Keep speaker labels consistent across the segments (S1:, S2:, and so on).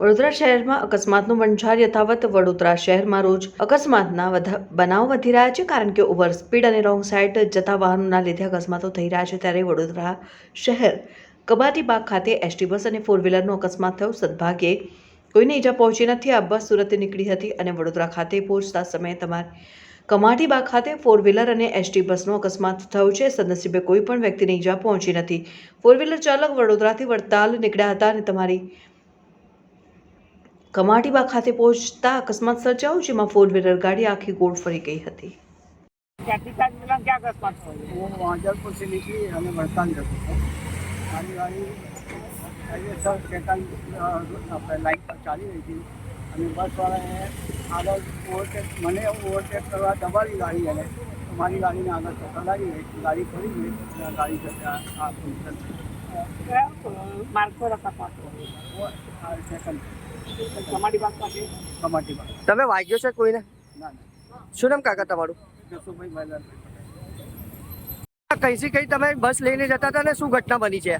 S1: વડોદરા શહેરમાં અકસ્માતનો વણઝાર યથાવત વડોદરા શહેરમાં રોજ અકસ્માતના બનાવ વધી રહ્યા છે કારણ કે ઓવર સ્પીડ અને રોંગ સાઈડ જતા વાહનોના લીધે અકસ્માતો થઈ રહ્યા છે ત્યારે વડોદરા શહેર કબાટીબાગ ખાતે એસટી બસ અને ફોર વ્હીલરનો અકસ્માત થયો. સદભાગ્યે કોઈને ઈજા પહોંચી નથી. આ બસ સુરતથી નીકળી હતી અને વડોદરા ખાતે પહોંચતા સમયે તમારે કમાટીબાગ ખાતે ફોર વ્હીલર અને એસટી બસનો અકસ્માત થયો છે. સદનસીબે કોઈ પણ વ્યક્તિને ઈજા પહોંચી નથી. ફોર વ્હીલર ચાલક વડોદરાથી વડતાલ નીકળ્યા હતા અને તમારી કમાટીબા ખાતે પહોંચતા અકસ્માત સર્જાયો જેમાં ફોર વ્હીલર ગાડી આખી ગોળ ફરી ગઈ હતી
S2: ક્યાંથી ત્યાં મિલા ક્યાં અકસ્માત થયો
S3: वो माजलपुर से निकली हमें भड़कान जगह था गाड़ी गाड़ी हाईवे सर कैटल આપણે લાઈન પર ચાલી રહી હતી અને બસવાળાએ આગળ ઓવરટેક મને ઓવરટેક કરવા દબાવી ગાડી એને તો મારી ગાડીને આગળ ચક્કર લાગી ગઈ ગાડી પડી ગઈ ગાડી
S2: માર્ગ પર બાગ પાસે
S3: કમાટી
S4: તમે વાગ્યો છે કોઈને? શું નામ કાકા તમારું?
S3: જસુભાઈ
S4: કઈથી કઈ તમે બસ લઈને જતા હતા ને શું ઘટના બની છે?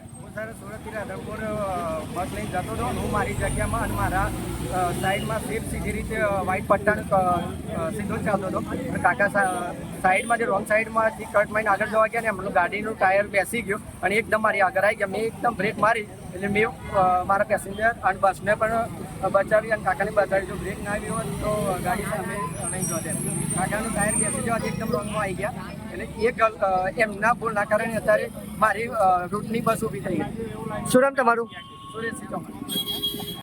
S3: સર રાધનપુર બસ લઈને જતો હતો હું મારી જગ્યામાં અને મારા સાઈડમાં સેફ સીધી રીતે વ્હાઈટ પટ્ટાનો સીધો જ ચાલતો હતો. અને કાકા સાઈડમાં જે રોંગ સાઈડમાંથી કટ મારીને આગળ જવા ગયા ને એમનું ગાડીનું ટાયર બેસી ગયું અને એકદમ મારી આગળ આવી ગયા મેં એકદમ બ્રેક મારી એટલે મેં મારા પેસેન્જર અને બસને પણ બચાવી અને કાકાને બચાવી. જો બ્રેક ના આવ્યો હોત તો ગાડી સામે નહીં જોતે કાકાનું ટાયર બેસી જવાથી એકદમ રોંગમાં આવી ગયા. એટલે એ એમના ભૂલના કારણે અત્યારે મારી રૂટની બસ ઊભી થઈ ગઈ.
S4: શું નામ તમારું?
S3: સુરેશ